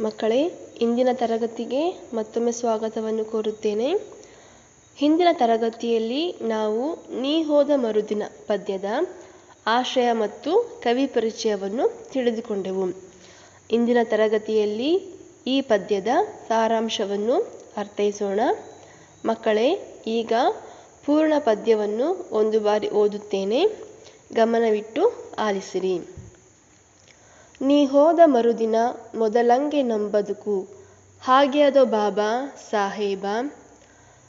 ಮಕ್ಕಳೇ, ಇಂದಿನ ತರಗತಿಗೆ ಮತ್ತೊಮ್ಮೆ ಸ್ವಾಗತವನ್ನು ಕೋರುತ್ತೇನೆ. ಹಿಂದಿನ ತರಗತಿಯಲ್ಲಿ ನಾವು ನೀ ಹೋದ ಮರುದಿನ ಪದ್ಯದ ಆಶಯ ಮತ್ತು ಕವಿ ಪರಿಚಯವನ್ನು ತಿಳಿದುಕೊಂಡೆವು. ಇಂದಿನ ತರಗತಿಯಲ್ಲಿ ಈ ಪದ್ಯದ ಸಾರಾಂಶವನ್ನು ಅರ್ಥೈಸೋಣ. ಮಕ್ಕಳೇ, ಈಗ ಪೂರ್ಣ ಪದ್ಯವನ್ನು ಒಂದು ಬಾರಿ ಓದುತ್ತೇನೆ. ಗಮನವಿಟ್ಟು ಆಲಿಸಿರಿ. ನೀ ಹೋದ ಮರುದಿನ ಮೊದಲಂಗೆ ನಂಬದುಕು. ಹಾಗೆ ಅದೋ ಬಾಬಾ ಸಾಹೇಬ.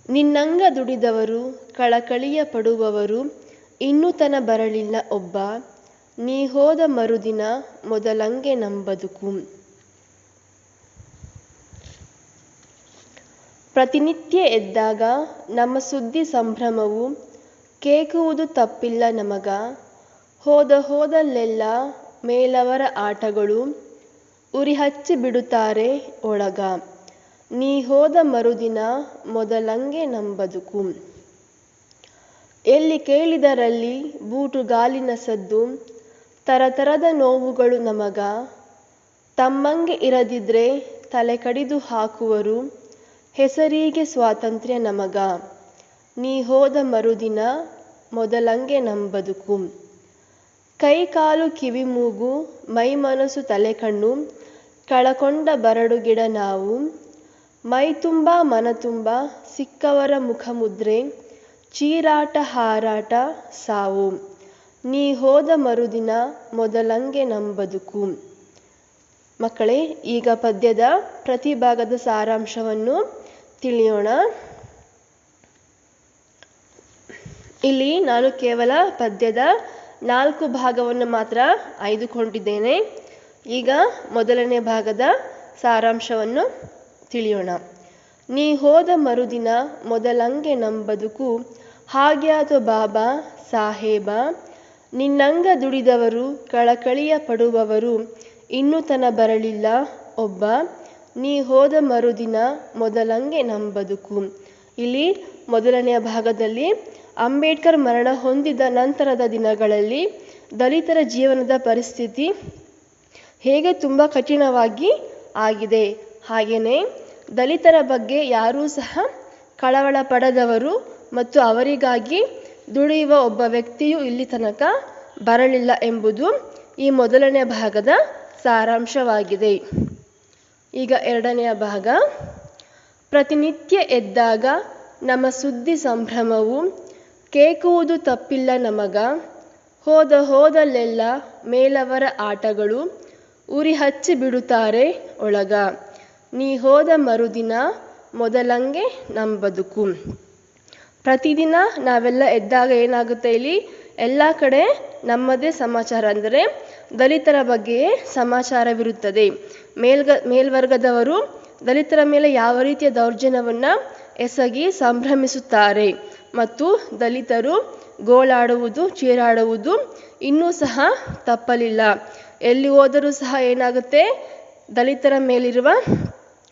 ನಿನ್ನಂಗ ದುಡಿದವರು, ಕಳಕಳಿಯ ಪಡುವವರು, ಇನ್ನೂ ತನ ಬರಲಿಲ್ಲ ಒಬ್ಬ. ನೀ ಹೋದ ಮರುದಿನ ಮೊದಲಂಗೆ ನಂಬದುಕು. ಪ್ರತಿನಿತ್ಯ ಎದ್ದಾಗ ನಮ್ಮ ಸುದ್ದಿ ಸಂಭ್ರಮವು ಕೇಕುವುದು ತಪ್ಪಿಲ್ಲ ನಮಗ. ಹೋದ ಹೋದಲ್ಲೆಲ್ಲ ಮೇಲವರ ಆಟಗಳು ಉರಿ ಹಚ್ಚಿ ಬಿಡುತ್ತಾರೆ ಒಳಗ. ನೀ ಹೋದ ಮರುದಿನ ಮೊದಲಂಗೆ ನಂಬದುಕು. ಎಲ್ಲಿ ಕೇಳಿದರಲ್ಲಿ ಬೂಟುಗಾಲಿನ ಸದ್ದು, ತರತರದ ನೋವುಗಳು ನಮಗ. ತಮ್ಮಂಗೆ ಇರದಿದ್ರೆ ತಲೆ ಕಡಿದು ಹಾಕುವರು, ಹೆಸರಿಗೆ ಸ್ವಾತಂತ್ರ್ಯ ನಮಗ. ನೀ ಹೋದ ಮರುದಿನ ಮೊದಲಂಗೆ ನಂಬದುಕು. ಕೈ ಕಾಲು ಕಿವಿ ಮೂಗು, ಮೈ ಮನಸ್ಸು ತಲೆ ಕಣ್ಣು ಕಳಕೊಂಡ ಬರಡು ಗಿಡ ನಾವು, ಮೈ ತುಂಬ, ಮನ ತುಂಬ, ಸಿಕ್ಕವರ ಮುಖಮುದ್ರೆ ಚೀರಾಟ ಹಾರಾಟ ಸಾವು. ನೀ ಹೋದ ಮರುದಿನ ಮೊದಲಂಗೆ ನಮ್ಮ ಬದುಕು. ಮಕ್ಕಳೇ, ಈಗ ಪದ್ಯದ ಪ್ರತಿ ಭಾಗದ ಸಾರಾಂಶವನ್ನು ತಿಳಿಯೋಣ. ಇಲ್ಲಿ ನಾನು ಕೇವಲ ಪದ್ಯದ ನಾಲ್ಕು ಭಾಗವನ್ನು ಮಾತ್ರ ಆಯ್ದುಕೊಂಡಿದ್ದೇನೆ. ಈಗ ಮೊದಲನೇ ಭಾಗದ ಸಾರಾಂಶವನ್ನು ತಿಳಿಯೋಣ. ನೀ ಹೋದ ಮರುದಿನ ಮೊದಲಂಗೆ ನಂಬದುಕು ಹಾಗ್ಯಾದೋ ಬಾಬಾ ಸಾಹೇಬ, ನಿನ್ನಂಗ ದುಡಿದವರು, ಕಳಕಳಿಯ ಪಡುವವರು ಇನ್ನೂ ತನ ಬರಲಿಲ್ಲ. ಒಬ್ಬ, ನೀ ಹೋದ ಮರುದಿನ ಮೊದಲಂಗೆ ನಂಬದುಕು ಇಲ್ಲಿ ಮೊದಲನೆಯ ಭಾಗದಲ್ಲಿ ಅಂಬೇಡ್ಕರ್ ಮರಣ ಹೊಂದಿದ ನಂತರದ ದಿನಗಳಲ್ಲಿ ದಲಿತರ ಜೀವನದ ಪರಿಸ್ಥಿತಿ ಹೇಗೆ ತುಂಬ ಕಠಿಣವಾಗಿ ಆಗಿದೆ. ಹಾಗೆಯೇ ದಲಿತರ ಬಗ್ಗೆ ಯಾರೂ ಸಹ ಕಳವಳ ಪಡದವರು ಮತ್ತು ಅವರಿಗಾಗಿ ದುಡಿಯುವ ಒಬ್ಬ ವ್ಯಕ್ತಿಯು ಇಲ್ಲಿ ತನಕ ಬರಲಿಲ್ಲ ಎಂಬುದು ಈ ಮೊದಲನೇ ಭಾಗದ ಸಾರಾಂಶವಾಗಿದೆ. ಈಗ ಎರಡನೆಯ ಭಾಗ. ಪ್ರತಿನಿತ್ಯ ಎದ್ದಾಗ ನಮ್ಮ ಸುದ್ದಿ ಸಂಭ್ರಮವು ಕೇಕುವುದು ತಪ್ಪಿಲ್ಲ ನಮಗ. ಹೋದ ಹೋದಲ್ಲೆಲ್ಲ ಮೇಲವರ ಆಟಗಳು ಉರಿ ಹಚ್ಚಿ ಬಿಡುತ್ತಾರೆ ಒಳಗ. ನೀ ಹೋದ ಮರುದಿನ ಮೊದಲಂಗೆ ನಂಬದುಕು ಪ್ರತಿದಿನ ನಾವೆಲ್ಲ ಎದ್ದಾಗ ಏನಾಗುತ್ತೆ ಇಲ್ಲಿ ಎಲ್ಲ ಕಡೆ ನಮ್ಮದೇ ಸಮಾಚಾರ ಅಂದರೆ ದಲಿತರ ಬಗ್ಗೆಯೇ ಸಮಾಚಾರವಿರುತ್ತದೆ. ಮೇಲ್ಗ, ಮೇಲ್ವರ್ಗದವರು ದಲಿತರ ಮೇಲೆ ಯಾವ ರೀತಿಯ ದೌರ್ಜನ್ಯವನ್ನು ಎಸಗಿ ಸಂಭ್ರಮಿಸುತ್ತಾರೆ. ಮತ್ತು ದಲಿತರು ಗೋಳಾಡುವುದು, ಚೀರಾಡುವುದು ಇನ್ನೂ ಸಹ ತಪ್ಪಲಿಲ್ಲ. ಎಲ್ಲಿ ಹೋದರೂ ಸಹ ಏನಾಗುತ್ತೆ? ದಲಿತರ ಮೇಲಿರುವ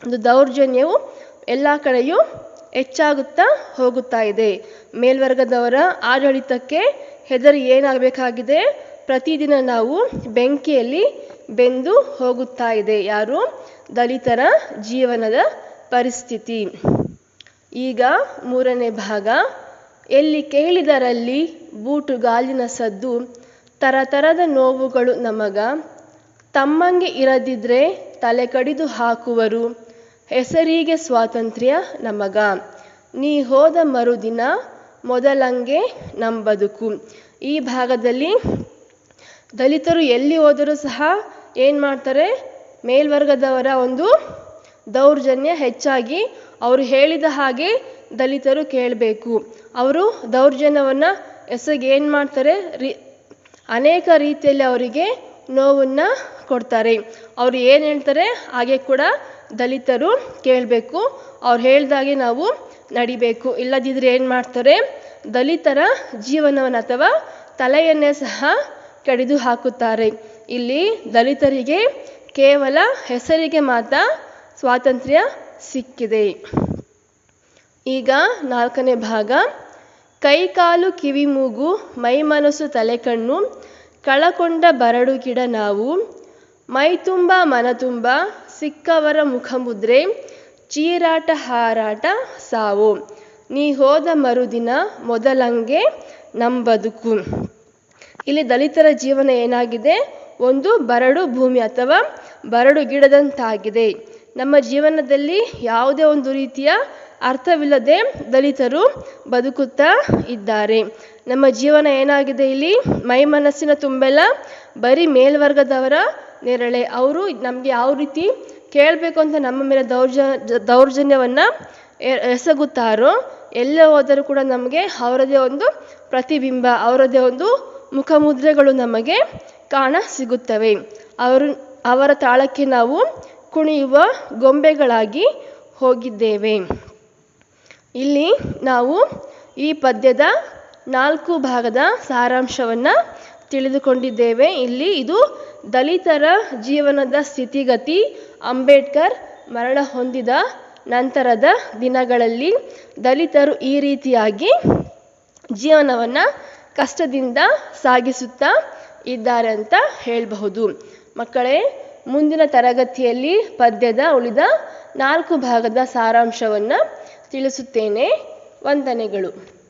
ಒಂದು ದೌರ್ಜನ್ಯವು ಎಲ್ಲ ಕಡೆಯೂ ಹೆಚ್ಚಾಗುತ್ತಾ ಹೋಗುತ್ತಾ ಇದೆ. ಮೇಲ್ವರ್ಗದವರ ಆಡಳಿತಕ್ಕೆ ಹೆದರಿ ಏನಾಗಬೇಕಾಗಿದೆ? ಪ್ರತಿದಿನ ನಾವು ಬೆಂಕಿಯಲ್ಲಿ ಬೆಂದು ಹೋಗುತ್ತಾ ಇದೆ. ಯಾರು? ದಲಿತರ ಜೀವನದ ಪರಿಸ್ಥಿತಿ. ಈಗ ಮೂರನೇ ಭಾಗ. ಎಲ್ಲಿ ಕೇಳಿದರಲ್ಲಿ ಬೂಟುಗಾಲಿನ ಸದ್ದು, ತರತರದ ನೋವುಗಳು ನಮಗ. ತಮ್ಮಂಗೆ ಇರದಿದ್ರೆ ತಲೆ ಕಡಿದು ಹಾಕುವರು. ಹೆಸರಿಗೆ ಸ್ವಾತಂತ್ರ್ಯ ನಮಗ. ನೀ ಹೋದ ಮರುದಿನ ಮೊದಲಂಗೆ ನಮ್ಮ ಬದುಕು. ಈ ಭಾಗದಲ್ಲಿ ದಲಿತರು ಎಲ್ಲಿ ಹೋದರೂ ಸಹ ಏನು ಮಾಡ್ತಾರೆ? ಮೇಲ್ವರ್ಗದವರ ಒಂದು ದೌರ್ಜನ್ಯ ಹೆಚ್ಚಾಗಿ ಅವರು ಹೇಳಿದ ಹಾಗೆ ದಲಿತರು ಕೇಳಬೇಕು. ಅವರು ದೌರ್ಜನ್ಯವನ್ನು ಎಸಗಿ ಏನು ಮಾಡ್ತಾರೆ? ರೀ, ಅನೇಕ ರೀತಿಯಲ್ಲಿ ಅವರಿಗೆ ನೋವನ್ನು ಕೊಡ್ತಾರೆ. ಅವರು ಏನು ಹೇಳ್ತಾರೆ? ಹಾಗೆ ಕೂಡ ದಲಿತರು ಕೇಳಬೇಕು. ಅವ್ರು ಹೇಳ್ದಾಗೆ ನಾವು ನಡಿಬೇಕು. ಇಲ್ಲದಿದ್ದರೆ ಏನು ಮಾಡ್ತಾರೆ? ದಲಿತರ ಜೀವನವನ್ನು ಅಥವಾ ತಲೆಯನ್ನೇ ಸಹ ಕಡಿದು ಹಾಕುತ್ತಾರೆ. ಇಲ್ಲಿ ದಲಿತರಿಗೆ ಕೇವಲ ಹೆಸರಿಗೆ ಮಾತ್ರ ಸ್ವಾತಂತ್ರ್ಯ ಸಿಕ್ಕಿದೆ. ಈಗ ನಾಲ್ಕನೇ ಭಾಗ. ಕೈ ಕಾಲು ಕಿವಿ ಮೂಗು ಮೈ ಮನಸ್ಸು ತಲೆ ಕಣ್ಣು ಕಳಕೊಂಡ ಬರಡು ಗಿಡ ನಾವು. ಮೈತುಂಬ ಮನತುಂಬ, ಸಿಕ್ಕವರ ಮುಖಮುದ್ರೆ, ಚೀರಾಟ ಹಾರಾಟ ಸಾವು. ನೀ ಹೋದ ಮರುದಿನ ಮೊದಲಂಗೆ ನಂಬದುಕು ಇಲ್ಲಿ ದಲಿತರ ಜೀವನ ಏನಾಗಿದೆ? ಒಂದು ಬರಡು ಭೂಮಿ ಅಥವಾ ಬರಡು ಗಿಡದಂತಾಗಿದೆ. ನಮ್ಮ ಜೀವನದಲ್ಲಿ ಯಾವುದೇ ಒಂದು ರೀತಿಯ ಅರ್ಥವಿಲ್ಲದೆ ದಲಿತರು ಬದುಕುತ್ತಾ ಇದ್ದಾರೆ. ನಮ್ಮ ಜೀವನ ಏನಾಗಿದೆ ಇಲ್ಲಿ? ಮೈ ಮನಸ್ಸಿನ ತುಂಬೆಲ್ಲ ಬರೀ ಮೇಲ್ವರ್ಗದವರ ನೆರಳೆ. ಅವರು ನಮಗೆ ಯಾವ ರೀತಿ ಕೇಳಬೇಕು ಅಂತ ನಮ್ಮ ಮೇಲೆ ದೌರ್ಜ, ದೌರ್ಜನ್ಯವನ್ನು ಎಸಗುತ್ತಾರೋ, ಎಲ್ಲೇ ಹೋದರೂ ಕೂಡ ನಮಗೆ ಅವರದೇ ಒಂದು ಪ್ರತಿಬಿಂಬ, ಅವರದೇ ಒಂದು ಮುಖಮುದ್ರೆಗಳು ನಮಗೆ ಕಾಣ ಸಿಗುತ್ತವೆ. ಅವರು, ಅವರ ತಾಳಕ್ಕೆ ನಾವು ಕುಣಿಯುವ ಗೊಂಬೆಗಳಾಗಿ ಹೋಗಿದ್ದೇವೆ. ಇಲ್ಲಿ ನಾವು ಈ ಪದ್ಯದ ನಾಲ್ಕು ಭಾಗದ ಸಾರಾಂಶವನ್ನು ತಿಳಿದುಕೊಂಡಿದ್ದೇವೆ. ಇಲ್ಲಿ ಇದು ದಲಿತರ ಜೀವನದ ಸ್ಥಿತಿಗತಿ, ಅಂಬೇಡ್ಕರ್ ಮರಣ ಹೊಂದಿದ ನಂತರದ ದಿನಗಳಲ್ಲಿ ದಲಿತರು ಈ ರೀತಿಯಾಗಿ ಜೀವನವನ್ನು ಕಷ್ಟದಿಂದ ಸಾಗಿಸುತ್ತಾ ಇದ್ದಾರೆ ಅಂತ ಹೇಳಬಹುದು. ಮಕ್ಕಳೇ, ಮುಂದಿನ ತರಗತಿಯಲ್ಲಿ ಪದ್ಯದ ಉಳಿದ ನಾಲ್ಕು ಭಾಗದ ಸಾರಾಂಶವನ್ನು ತಿಳಿಸುತ್ತೇನೆ. ವಂದನೆಗಳು.